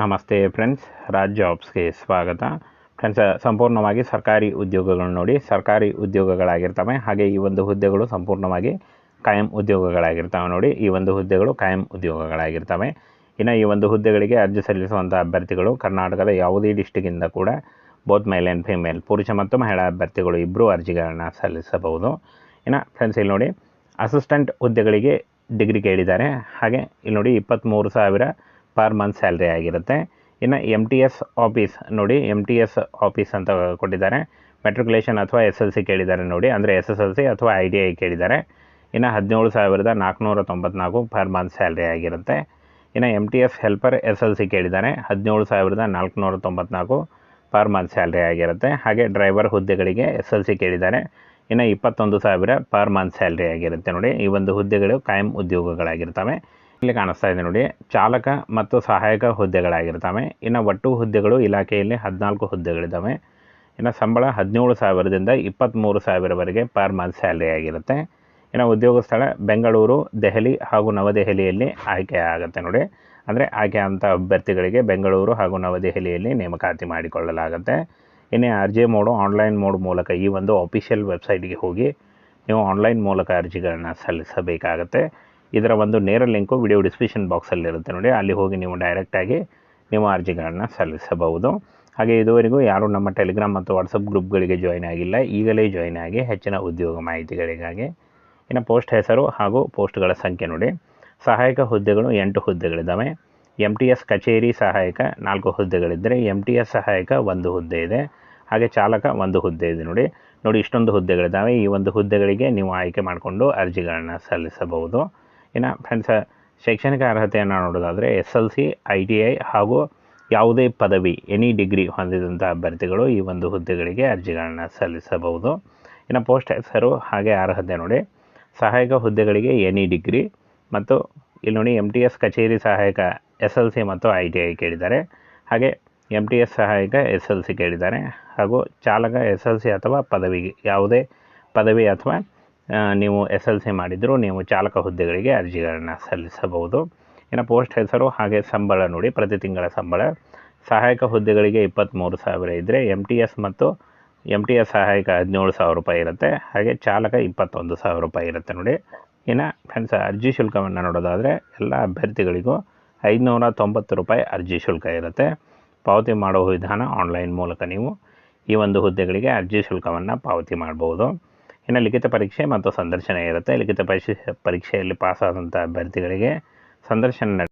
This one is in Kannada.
ನಮಸ್ತೆ ಫ್ರೆಂಡ್ಸ್ ರಾಜ್ ಜಾಬ್ಸ್ಗೆ ಸ್ವಾಗತ. ಫ್ರೆಂಡ್ಸ್, ಸಂಪೂರ್ಣವಾಗಿ ಸರ್ಕಾರಿ ಉದ್ಯೋಗಗಳು ನೋಡಿ, ಸರ್ಕಾರಿ ಉದ್ಯೋಗಗಳಾಗಿರ್ತವೆ. ಹಾಗೆ ಈ ಒಂದು ಹುದ್ದೆಗಳು ಸಂಪೂರ್ಣವಾಗಿ ಕಾಯಂ ಉದ್ಯೋಗಗಳಾಗಿರ್ತವೆ ನೋಡಿ. ಈ ಒಂದು ಹುದ್ದೆಗಳು ಕಾಯಂ ಉದ್ಯೋಗಗಳಾಗಿರ್ತವೆ. ಇನ್ನು ಈ ಒಂದು ಹುದ್ದೆಗಳಿಗೆ ಅರ್ಜಿ ಸಲ್ಲಿಸುವಂಥ ಅಭ್ಯರ್ಥಿಗಳು ಕರ್ನಾಟಕದ ಯಾವುದೇ ಡಿಸ್ಟಿಕ್ಕಿಂದ ಕೂಡ ಬೋತ್ ಮೇಲ್ ಆ್ಯಂಡ್ ಫಿಮೇಲ್ ಪುರುಷ ಮತ್ತು ಮಹಿಳಾ ಅಭ್ಯರ್ಥಿಗಳು ಇಬ್ಬರೂ ಅರ್ಜಿಗಳನ್ನು ಸಲ್ಲಿಸಬಹುದು. ಇನ್ನು ಫ್ರೆಂಡ್ಸ್, ಇಲ್ಲಿ ನೋಡಿ ಅಸಿಸ್ಟೆಂಟ್ ಹುದ್ದೆಗಳಿಗೆ ಡಿಗ್ರಿ ಕೇಳಿದ್ದಾರೆ. ಹಾಗೆ ಇಲ್ಲಿ ನೋಡಿ ಇಪ್ಪತ್ತ್ಮೂರು ಸಾವಿರ ಪರ್ ಮಂತ್ ಸ್ಯಾಲ್ರಿ ಆಗಿರುತ್ತೆ. ಇನ್ನು ಎಂ ಟಿ ಎಸ್ ಆಫೀಸ್ ನೋಡಿ ಎಂ ಟಿ ಎಸ್ ಆಫೀಸ್ ಅಂತ ಕೊಟ್ಟಿದ್ದಾರೆ. ಮೆಟ್ರಿಕ್ಯುಲೇಷನ್ ಅಥವಾ ಎಸ್ ಎಲ್ ಸಿ ಕೇಳಿದ್ದಾರೆ ನೋಡಿ, ಅಂದರೆ ಎಸ್ ಎಸ್ ಎಲ್ ಸಿ ಅಥವಾ ಐ ಡಿ ಐ ಕೇಳಿದ್ದಾರೆ. ಇನ್ನು ಹದಿನೇಳು ಸಾವಿರದ ನಾಲ್ಕುನೂರ ತೊಂಬತ್ನಾಲ್ಕು ಪರ್ ಮಂತ್ ಸ್ಯಾಲ್ರಿ ಆಗಿರುತ್ತೆ. ಇನ್ನು M T S helper S L C ಕೇಳಿದ್ದಾರೆ, ಹದಿನೇಳು ಸಾವಿರದ ನಾಲ್ಕುನೂರ ತೊಂಬತ್ನಾಲ್ಕು ಪರ್ ಮಂತ್ ಸ್ಯಾಲ್ರಿ ಆಗಿರುತ್ತೆ. ಹಾಗೆ ಡ್ರೈವರ್ ಹುದ್ದೆಗಳಿಗೆ ಎಸ್ ಎಲ್ ಸಿ ಕೇಳಿದ್ದಾರೆ, ಇನ್ನು ಇಪ್ಪತ್ತೊಂದು ಸಾವಿರ ಪರ್ ಮಂತ್ ಸ್ಯಾಲ್ರಿ ಆಗಿರುತ್ತೆ ನೋಡಿ. ಈ ಒಂದು ಹುದ್ದೆಗಳು ಕಾಯಂ ಉದ್ಯೋಗಗಳಾಗಿರ್ತವೆ. ಇಲ್ಲಿ ಕಾಣಿಸ್ತಾ ಇದೆ ನೋಡಿ. ಚಾಲಕ ಮತ್ತು ಸಹಾಯಕ ಹುದ್ದೆಗಳಾಗಿರ್ತವೆ. ಇನ್ನು ಒಟ್ಟು ಹುದ್ದೆಗಳು ಇಲಾಖೆಯಲ್ಲಿ ಹದಿನಾಲ್ಕು ಹುದ್ದೆಗಳಿದ್ದಾವೆ ಇನ್ನು ಸಂಬಳ ಹದಿನೇಳು ಸಾವಿರದಿಂದ ಇಪ್ಪತ್ತ್ಮೂರು ಸಾವಿರವರೆಗೆ ಪರ್ ಮಂತ್ ಸ್ಯಾಲ್ರಿ ಆಗಿರುತ್ತೆ. ಇನ್ನು ಉದ್ಯೋಗ ಸ್ಥಳ ಬೆಂಗಳೂರು, ದೆಹಲಿ ಹಾಗೂ ನವದೆಹಲಿಯಲ್ಲಿ ಆಯ್ಕೆ ಆಗುತ್ತೆ ನೋಡಿ. ಅಂದರೆ ಆಯ್ಕೆ ಅಂತ ಅಭ್ಯರ್ಥಿಗಳಿಗೆ ಬೆಂಗಳೂರು ಹಾಗೂ ನವದೆಹಲಿಯಲ್ಲಿ ನೇಮಕಾತಿ ಮಾಡಿಕೊಳ್ಳಲಾಗುತ್ತೆ. ಇನ್ನೇ ಅರ್ಜಿ ಮೋಡು, ಆನ್ಲೈನ್ ಮೋಡ್ ಮೂಲಕ ಈ ಒಂದು ಅಫಿಷಿಯಲ್ ವೆಬ್ಸೈಟ್ಗೆ ಹೋಗಿ ನೀವು ಆನ್ಲೈನ್ ಮೂಲಕ ಅರ್ಜಿಗಳನ್ನು ಸಲ್ಲಿಸಬೇಕಾಗತ್ತೆ. ಇದರ ಒಂದು ನೇರ ಲಿಂಕು ವಿಡಿಯೋ ಡಿಸ್ಕ್ರಿಪ್ಷನ್ ಬಾಕ್ಸಲ್ಲಿರುತ್ತೆ ನೋಡಿ. ಅಲ್ಲಿ ಹೋಗಿ ನೀವು ಡೈರೆಕ್ಟಾಗಿ ನಿಮ್ಮ ಅರ್ಜಿಗಳನ್ನು ಸಲ್ಲಿಸಬಹುದು. ಹಾಗೆ ಇದುವರೆಗೂ ಯಾರೂ ನಮ್ಮ ಟೆಲಿಗ್ರಾಮ್ ಮತ್ತು ವಾಟ್ಸಪ್ ಗ್ರೂಪ್ಗಳಿಗೆ ಜಾಯ್ನ್ ಆಗಿಲ್ಲ. ಈಗಲೇ ಜಾಯ್ನ್ ಆಗಿ ಹೆಚ್ಚಿನ ಉದ್ಯೋಗ ಮಾಹಿತಿಗಳಿಗಾಗಿ. ಇನ್ನು ಪೋಸ್ಟ್ ಹೆಸರು ಹಾಗೂ ಪೋಸ್ಟ್ಗಳ ಸಂಖ್ಯೆ ನೋಡಿ. ಸಹಾಯಕ ಹುದ್ದೆಗಳು ಎಂಟು ಹುದ್ದೆಗಳಿದ್ದಾವೆ. ಎಂ ಟಿ ಎಸ್ ಕಚೇರಿ ಸಹಾಯಕ ನಾಲ್ಕು ಹುದ್ದೆಗಳಿದ್ದರೆ ಎಂ ಟಿ ಎಸ್ ಸಹಾಯಕ ಒಂದು ಹುದ್ದೆ ಇದೆ. ಹಾಗೆ ಚಾಲಕ ಒಂದು ಹುದ್ದೆ ಇದೆ ನೋಡಿ. ನೋಡಿ ಇಷ್ಟೊಂದು ಹುದ್ದೆಗಳಿದ್ದಾವೆ. ಈ ಒಂದು ಹುದ್ದೆಗಳಿಗೆ ನೀವು ಆಯ್ಕೆ ಮಾಡಿಕೊಂಡು ಅರ್ಜಿಗಳನ್ನು ಸಲ್ಲಿಸಬಹುದು. ಇನ್ನು ಫ್ರೆಂಡ್ಸ್ ಶೈಕ್ಷಣಿಕ ಅರ್ಹತೆಯನ್ನು ನೋಡೋದಾದರೆ S L C, I T I ಹಾಗೂ ಯಾವುದೇ ಪದವಿ ಎನಿ ಡಿಗ್ರಿ ಹೊಂದಿದಂಥ ಅಭ್ಯರ್ಥಿಗಳು ಈ ಒಂದು ಹುದ್ದೆಗಳಿಗೆ ಅರ್ಜಿಗಳನ್ನು ಸಲ್ಲಿಸಬಹುದು. ಇನ್ನು ಪೋಸ್ಟ್ ಹೆಸರು ಹಾಗೆ ಅರ್ಹತೆ ನೋಡಿ, ಸಹಾಯಕ ಹುದ್ದೆಗಳಿಗೆ ಎನಿ ಡಿಗ್ರಿ ಮತ್ತು ಇಲ್ಲಿ ನೋಡಿ ಎಂ ಟಿ ಎಸ್ ಕಚೇರಿ ಸಹಾಯಕ ಎಸ್ ಎಲ್ ಸಿ ಮತ್ತು ಐ ಟಿ ಐ ಕೇಳಿದ್ದಾರೆ. ಹಾಗೆ ಎಂ ಟಿ ಎಸ್ ಸಹಾಯಕ ಎಸ್ ಎಲ್ ಸಿ ಕೇಳಿದ್ದಾರೆ. ಹಾಗೂ ಚಾಲಕ ಎಸ್ ಎಲ್ ಸಿ ಅಥವಾ ಪದವಿ ಯಾವುದೇ ಪದವಿ ಅಥವಾ ನೀವು ಎಸ್ ಎಲ್ ಸಿ ಮಾಡಿದರೂ ನೀವು ಚಾಲಕ ಹುದ್ದೆಗಳಿಗೆ ಅರ್ಜಿಗಳನ್ನು ಸಲ್ಲಿಸಬಹುದು. ಇನ್ನು ಪೋಸ್ಟ್ ಹೆಸರು ಹಾಗೆ ಸಂಬಳ ನೋಡಿ, ಪ್ರತಿ ತಿಂಗಳ ಸಂಬಳ. ಸಹಾಯಕ ಹುದ್ದೆಗಳಿಗೆ ಇಪ್ಪತ್ತ್ಮೂರು ಸಾವಿರ ಇದ್ದರೆ ಎಂ ಟಿ ಎಸ್ ಮತ್ತು ಎಂ ಟಿ ಎಸ್ ಸಹಾಯಕ ಹದಿನೇಳು ಸಾವಿರ ರೂಪಾಯಿ ಇರುತ್ತೆ. ಹಾಗೆ ಚಾಲಕ ಇಪ್ಪತ್ತೊಂದು ಸಾವಿರ ರೂಪಾಯಿ ಇರುತ್ತೆ ನೋಡಿ. ಇನ್ನು ಫ್ರೆಂಡ್ಸ್ ಅರ್ಜಿ ಶುಲ್ಕವನ್ನು ನೋಡೋದಾದರೆ ಎಲ್ಲ ಅಭ್ಯರ್ಥಿಗಳಿಗೂ ಐದುನೂರ ತೊಂಬತ್ತು ರೂಪಾಯಿ ಅರ್ಜಿ ಶುಲ್ಕ ಇರುತ್ತೆ. ಪಾವತಿ ಮಾಡುವ ವಿಧಾನ ಆನ್ಲೈನ್ ಮೂಲಕ ನೀವು ಈ ಒಂದು ಹುದ್ದೆಗಳಿಗೆ ಅರ್ಜಿ ಶುಲ್ಕವನ್ನು ಪಾವತಿ ಮಾಡ್ಬೋದು. ಇನ್ನು ಲಿಖಿತ ಪರೀಕ್ಷೆ ಮತ್ತು ಸಂದರ್ಶನ ಇರುತ್ತೆ. ಲಿಖಿತ ಪರೀಕ್ಷೆ ಪರೀಕ್ಷೆಯಲ್ಲಿ ಪಾಸಾದಂಥ ಅಭ್ಯರ್ಥಿಗಳಿಗೆ ಸಂದರ್ಶನ